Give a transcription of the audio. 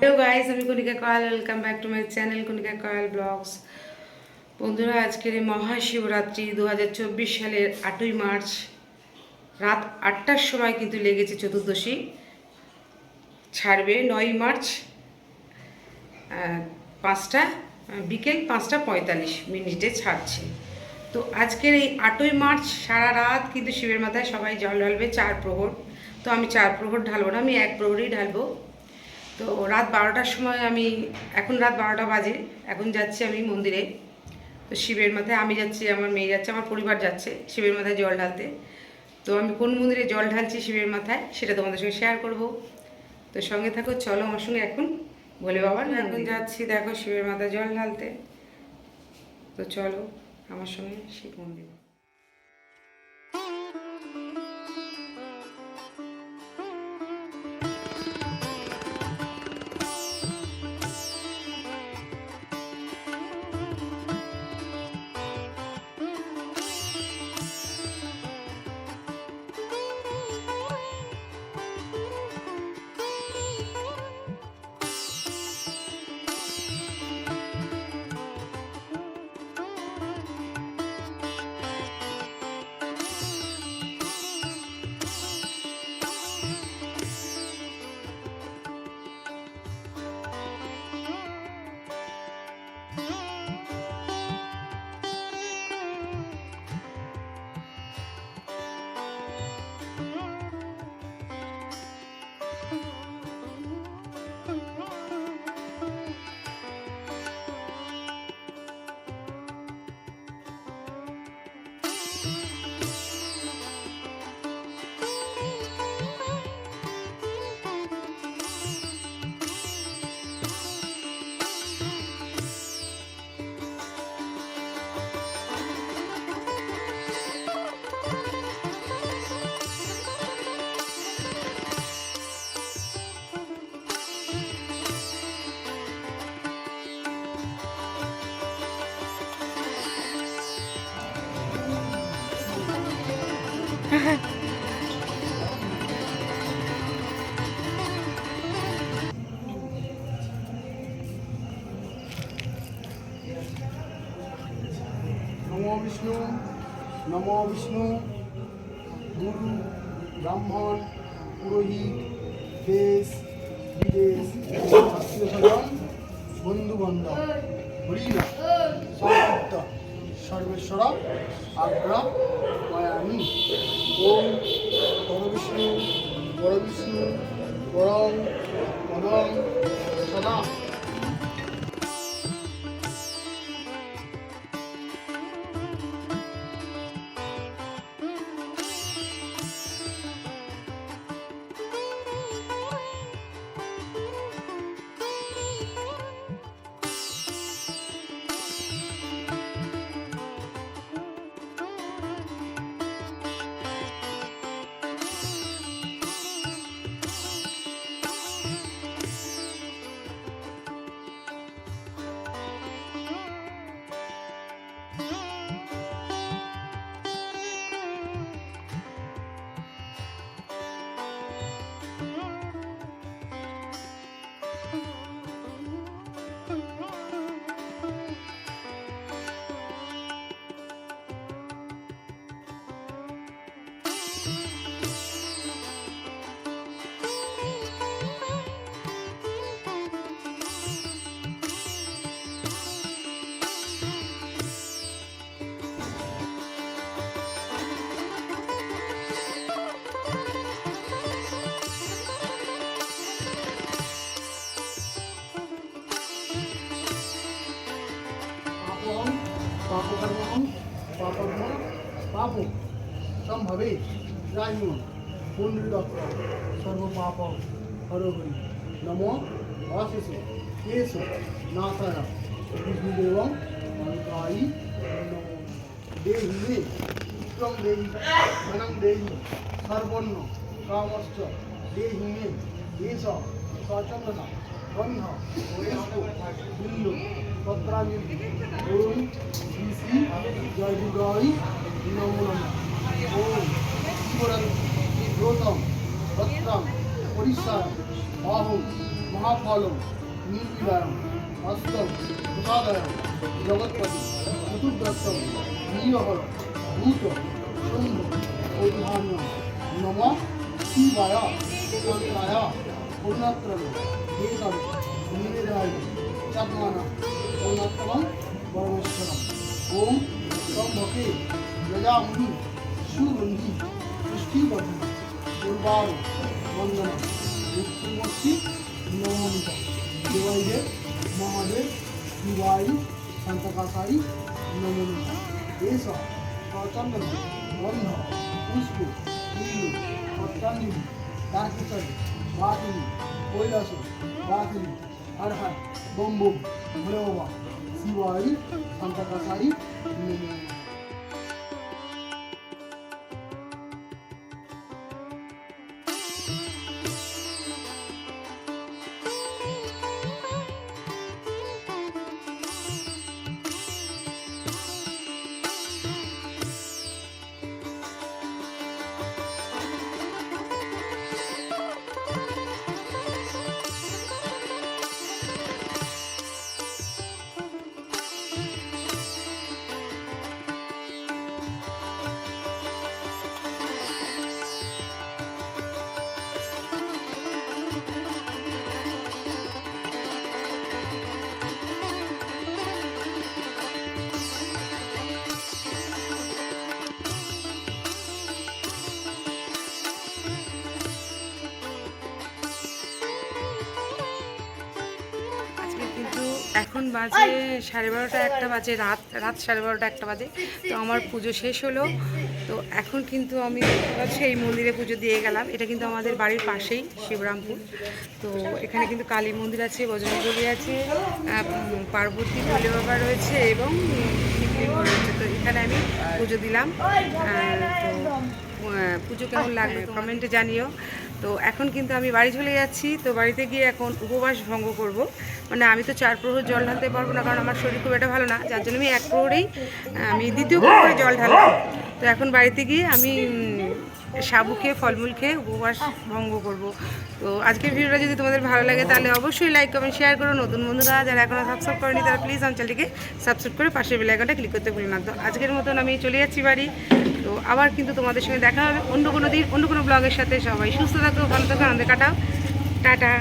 Hello guys আমি Kanika Koyal welcome back to my channel Kanika Koyal vlogs বন্ধুরা, আজকের এই মহাশিবরাত্রি দু হাজার চব্বিশ সালের আটই মার্চ, রাত আটটার সময় কিন্তু লেগেছে চতুর্দশী। ছাড়বে নয় মার্চ পাঁচটা বিকেল পাঁচটা পঁয়তাল্লিশ মিনিটে ছাড়ছে। তো আজকের এই আটই মার্চ, সারা রাত কিন্তু শিবের মাথায় সবাই জল ঢালবে, চার প্রহর। তো আমি চার প্রহর ঢালবো না, আমি এক প্রহরই ঢালবো। তো রাত বারোটার সময় আমি, এখন রাত বারোটা বাজে, এখন যাচ্ছি আমি মন্দিরে। তো শিবের মাথায় আমি যাচ্ছি, আমার মেয়ে যাচ্ছে, আমার পরিবার যাচ্ছে শিবের মাথায় জল ঢালতে। তো আমি কোন মন্দিরে জল ঢালছি শিবের মাথায়, সেটা তোমাদের সঙ্গে শেয়ার করব। তো সঙ্গে থাকো, চলো আমার সঙ্গে এখন। বলে বাবা না এখন যাচ্ছি, দেখো শিবের মাথায় জল ঢালতে। তো চলো আমার সঙ্গে শিব মন্দিরে। নমো বিষ্ণু নমো বিষ্ণু গুরু ব্রাহ্মণ পুরোহিত দেশ বিদেশ আত্মীয় স্বজন বন্ধু বান্ধব হরিণা সংযুক্ত সর্বেশ্বর, আগ্রা, মায়ামি। ওম পরবিষ্ণু পরবিষ্ণু, পরম, পদম, সদা। पाप कर्माण पापभ्या पापो संभवे जायु पुनर्दत्त सर्वपाप हरोहरि। नमो आशिषु। केशु नाथाय विष्णुदेव अनुकाई नमो देवी विक्रम देवी धनम देवी सर्वन्न कामश्च देवी मे। देश सचंदना बंध बिंदु पत्रावि ওম শ্রী শ্রী জয় বিজয় নমো নমঃ ওম শিবরাত্রি ব্রতম ভদ্রাম পরিষ্কার বাহু মহাফলম নির্বিবারম অস্তম প্রসাদয়ম জগৎপতি চতুর্দশম নীলহর ভূত শম্ভ ঔধান্য নম শিবায় শান্তায় পূর্ণাত্রম একম নিবেদায় চাত্মানা পূর্ণাত্মম ওম সম্ভকে যজামুনি সুগন্ধি সৃষ্টিবদ্ধ দুর্বার, বন্দনা, মৃত্যুমূর্তি নমন্ত দেবাইদেব মহাদেব শিবায়ু সন্তকাশায়ী নমন্ত এস প্রচণ্ড বন্ধ পুষ্প, নীল পত্রাঞ্জলি দার্কিতরি বাতিনি কৈলাস বাতিনি হর হর বোম বোম ভোলে শিবায়ু সন্তকাশায়ী নমন্ত এখন বাজে সাড়ে বারোটা একটা বাজে রাত রাত সাড়ে বারোটা একটা বাজে। তো আমার পুজো শেষ হলো। তো এখন কিন্তু আমি এই মন্দিরে পুজো দিয়ে গেলাম। এটা কিন্তু আমাদের বাড়ির পাশেই শিবরামপুর। তো এখানে কিন্তু কালী মন্দির আছে বজরঙ্গলী আছে পার্বতী ভোলে বাবা রয়েছে এবং রয়েছে। তো এখানে আমি পুজো দিলাম। তো পুজো কেমন লাগবে কমেন্টে জানিও। তো এখন কিন্তু আমি বাড়ি চলে যাচ্ছি, তো বাড়িতে গিয়ে এখন উপবাস ভঙ্গ করব। মানে আমি তো চার প্রহর জল ঢালতে পারব না, কারণ আমার শরীর খুব একটা ভালো না, যার জন্য আমি এক প্রহরেই, আমি দ্বিতীয় প্রহরে জল ঢাললাম তো এখন বাড়িতে গিয়ে আমি সাবু খেয়ে, ফলমূল খেয়ে উপবাস ভঙ্গ করব। তো আজকের ভিডিওটা যদি তোমাদের ভালো লাগে তাহলে অবশ্যই লাইক কমেন্ট শেয়ার করো। নতুন বন্ধুরা যারা এখনও সাবস্ক্রাইব করেনি তারা প্লিজ আমার চ্যানেলটিকে সাবস্ক্রাইব করে পাশের বেলাইকনটা ক্লিক করতে ভুলো না। তো আজকের মতন আমি চলে যাচ্ছি বাড়ি। তো আবার কিন্তু তোমাদের সঙ্গে দেখা হবে অন্য কোনো দিন, অন্য কোনো ব্লগের সাথে। সবাই সুস্থ থাকো, ভালো থাকো, আনন্দে কাটাও। টাটা।